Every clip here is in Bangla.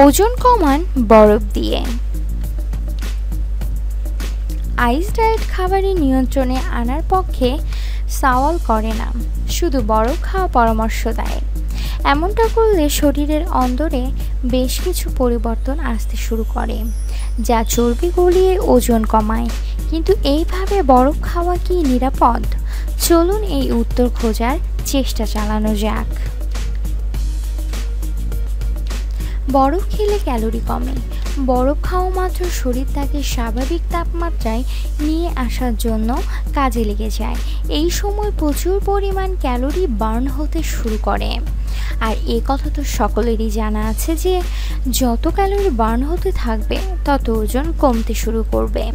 ওজন কমান বরফ দিয়ে। আইস ডায়েট খাবারের নিয়ন্ত্রণে আনার পক্ষে সাওয়াল করে না, শুধু বরফ খাওয়া পরামর্শ দেয়। এমনটা করলে শরীরের অন্দরে বেশ কিছু পরিবর্তন আসতে শুরু করে, যা চর্বি গলিয়ে ওজন কমায়। কিন্তু এইভাবে বরফ খাওয়া কি নিরাপদ? চলুন এই উত্তর খোঁজার চেষ্টা চালানো যাক। বরফ খেলে ক্যালোরি কমে। বরফ খাওয়া মাত্র শরীর তাকে স্বাভাবিক তাপমাত্রায় নিয়ে আসার জন্য কাজে লেগে যায়। এই সময় প্রচুর পরিমাণ ক্যালোরি বার্ন হতে শুরু করে। আর এ কথা তো সকলেরই জানা আছে যে, যত ক্যালোরি বার্ন হতে থাকবে, তত ওজন কমতে শুরু করবে।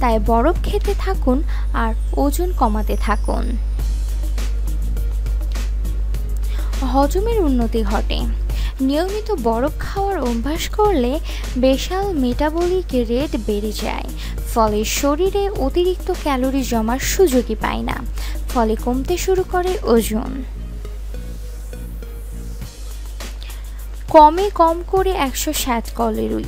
তাই বরফ খেতে থাকুন আর ওজন কমাতে থাকুন। হজমের উন্নতি ঘটে। নিয়মিত বরফ খাওয়ার অভ্যাস করলে বেশাল মেটাবলিক রেট বেড়ে যায়। ফলে শরীরে অতিরিক্ত ক্যালোরি জমার সুযোগই পায় না। ফলে কমতে শুরু করে ওজন। কমে কম করে একশো ষাট ক্যালোরি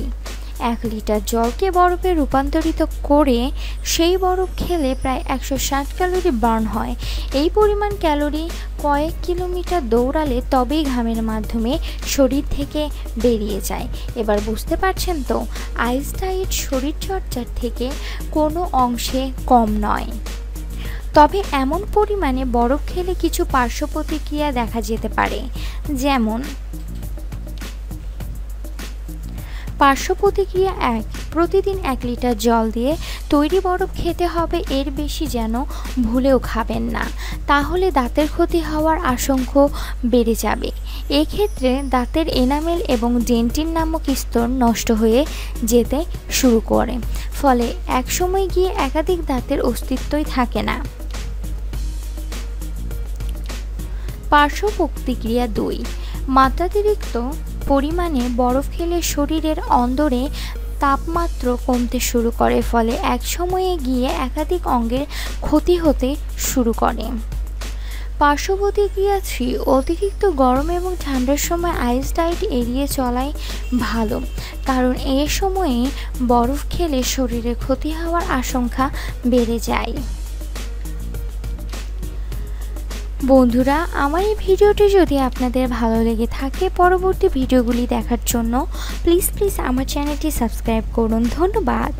এক লিটার জলকে বরফে রূপান্তরিত করে সেই বরফ খেলে প্রায় একশো ষাট ক্যালোরি বার্ন হয়। এই পরিমাণ ক্যালোরি কয়েক কিলোমিটার দৌড়ালে তবেই ঘামের মাধ্যমে শরীর থেকে বেরিয়ে যায়। এবার বুঝতে পারছেন তো আইস ডায়েট শরীরচর্চার থেকে কোনো অংশে কম নয়। তবে এমন পরিমাণে বরফ খেলে কিছু পার্শ্ব প্রতিক্রিয়া দেখা যেতে পারে, যেমন পার্শ্ব প্রতিক্রিয়া এক। প্রতিদিন এক লিটার জল দিয়ে তৈরি বরফ খেতে হবে, এর বেশি যেন ভুলেও খাবেন না। তাহলে দাঁতের ক্ষতি হওয়ার আশঙ্ক বেড়ে যাবে। এক্ষেত্রে দাঁতের এনামেল এবং ডেন্টিন নামক স্তর নষ্ট হয়ে যেতে শুরু করে। ফলে একসময় গিয়ে একাধিক দাঁতের অস্তিত্বই থাকে না। পার্শ্ব প্রতিক্রিয়া দুই। মাত্রাতিরিক্ত পরিমাণে বরফ খেলে শরীরের অন্দরে তাপমাত্র কমতে শুরু করে, ফলে এক সময়ে গিয়ে একাধিক অঙ্গের ক্ষতি হতে শুরু করে। পার্শ্ব প্রতিক্রিয়া থ্রি অতিরিক্ত গরম এবং ঠান্ডার সময় আইস ডায়েট এড়িয়ে চলাই ভালো, কারণ এ সময়ে বরফ খেলে শরীরে ক্ষতি হওয়ার আশঙ্কা বেড়ে যায়। বন্ধুরা, আমার এই ভিডিওটি যদি আপনাদের ভালো লেগে থাকে, পরবর্তী ভিডিওগুলি দেখার জন্য প্লিজ প্লিজ আমার চ্যানেলটি সাবস্ক্রাইব করুন। ধন্যবাদ।